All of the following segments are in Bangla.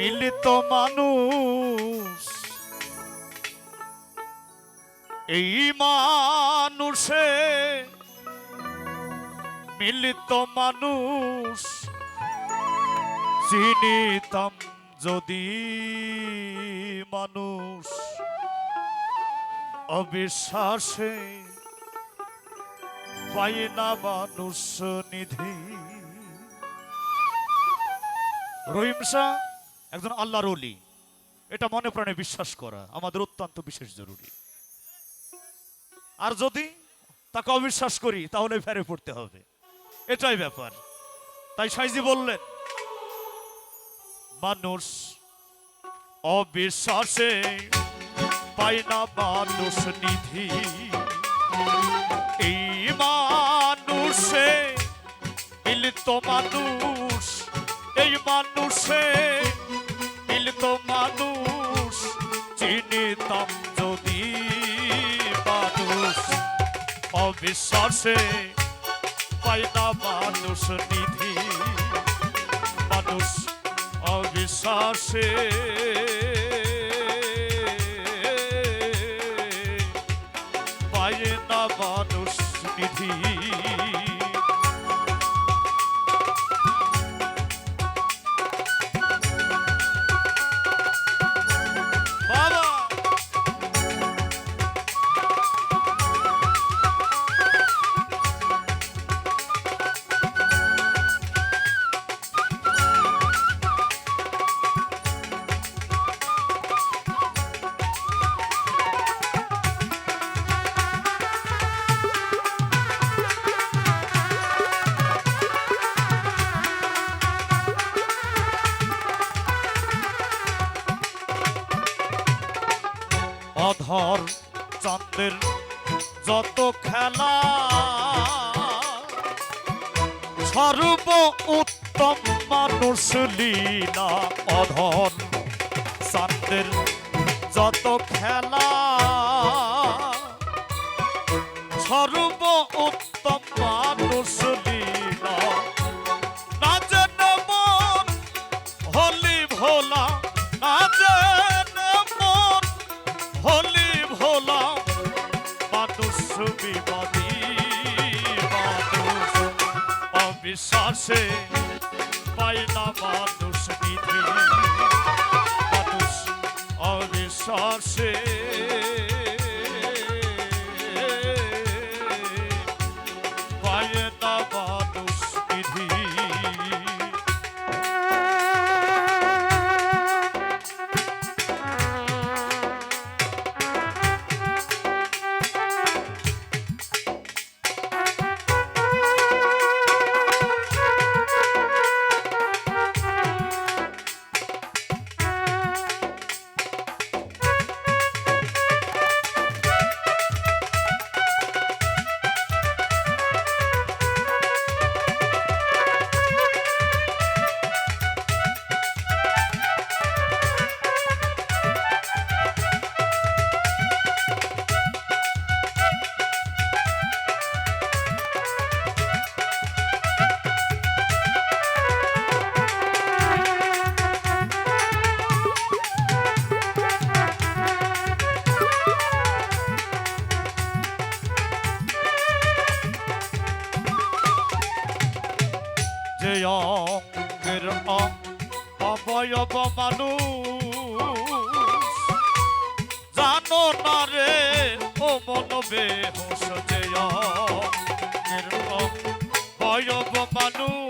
মিলিত মানুষ। এই মানুষে মিলিত মানুষ। চিনিতাম যদি মানুষ। অবিশ্বাসে পাই না মানুষ নিধি। রহিম শাহ একজন আল্লাহর অলি এটা মনে প্রাণে বিশ্বাস করা আমাদের অত্যন্ত বিশেষ জরুরি। আর যদি তাকে অবিশ্বাস করি, তাহলে ফেরে পড়তে হবে। এটাই ব্যাপার। তাই সাইজি বললেন, মানুষ অবিশ্বাসে পায় না মানুষ নিধি। এই মানুষে মিলিত মানুষ, এই মানুষে মিলিত মানুষ চিনিতাম যদি মানুষ। অবিশ্বাসে পায় না মানুষ নিধি। মানুষ অবিশ্বাসে। পায় না মানুষ নিধি। অধর চন্দ্রের যত খেলা। সর্ব উত্তম মানুষ লীলা অধর চন্দ্রের যত খেলা। সর্ব উত্তম মানুষ লীলা অবিশ্বাসে পাই না মানুষ নিধি মানুষ অবিশ্বাসে অবয়ব মানুষ। জানো না রে ও মন বেহস যে অয়ব মানুষ।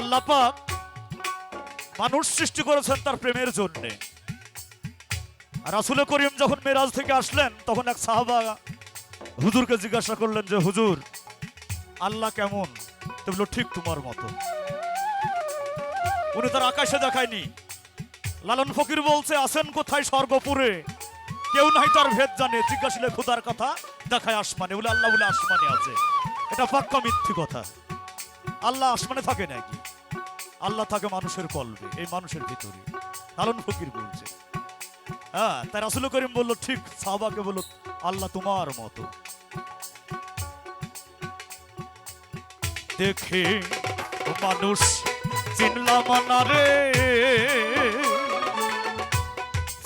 আল্লাহ পাক মানুষ সৃষ্টি করেছেন তার প্রেমের জন্য। রাসুল করিম যখন মেরাজ থেকে আসলেন, তখন এক সাহাবা হুজুরকে জিজ্ঞাসা করলেন যে, হুজুর, আল্লাহ কেমন? তো বলল, ঠিক তোমার মতো। উনি তার আকাশে দেখায়নি। লালন ফকির বলছে আছেন কোথায় স্বর্গপুরে? কেউ নাই তার ভেদ জানে। জিজ্ঞাসলে খোদার কথা, দেখায় আসমানে। বলে, আল্লাহ বলে, আসমানে আছে। এটা পাক্কা মিথ্যি কথা। আল্লাহ আসমানে থাকে নাকি আল্লাহ থাকে মানুষের কলবে এই মানুষের ভিতরে। লালন ফকির বলছে হ্যাঁ তাই রাসুল করিম বলল, ঠিক, সাহবাকে বলল, আল্লাহ তোমার মতো। দেখে মানুষ চিনলাম না রে।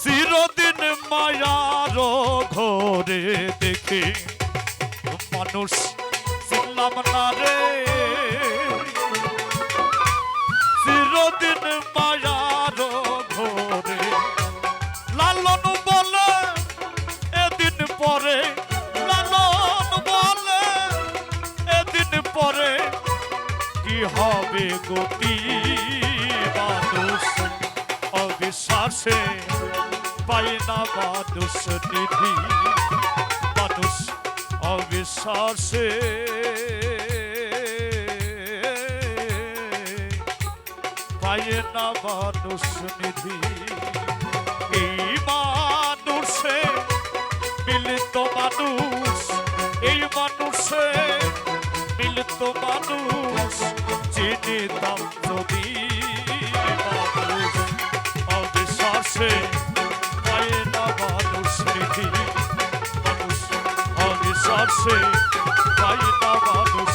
চিরদিন মায়ার ঘরে দেখে মানুষ চিনলাম না রে। কি হবে গতি? মানুষ অবিশ্বাসে পাই না মানুষ নিধি। মানুষ অবিশ্বাসে পাই না মানুষ নিধি। এই মানুষে মিলিত মানুষ এই মানুষে মিলিত মানুষ চিনিতাম যদি অবিশ্বাসে পায় না মানুষ মানুষ অবিশ্বাসে পায় না মানুষ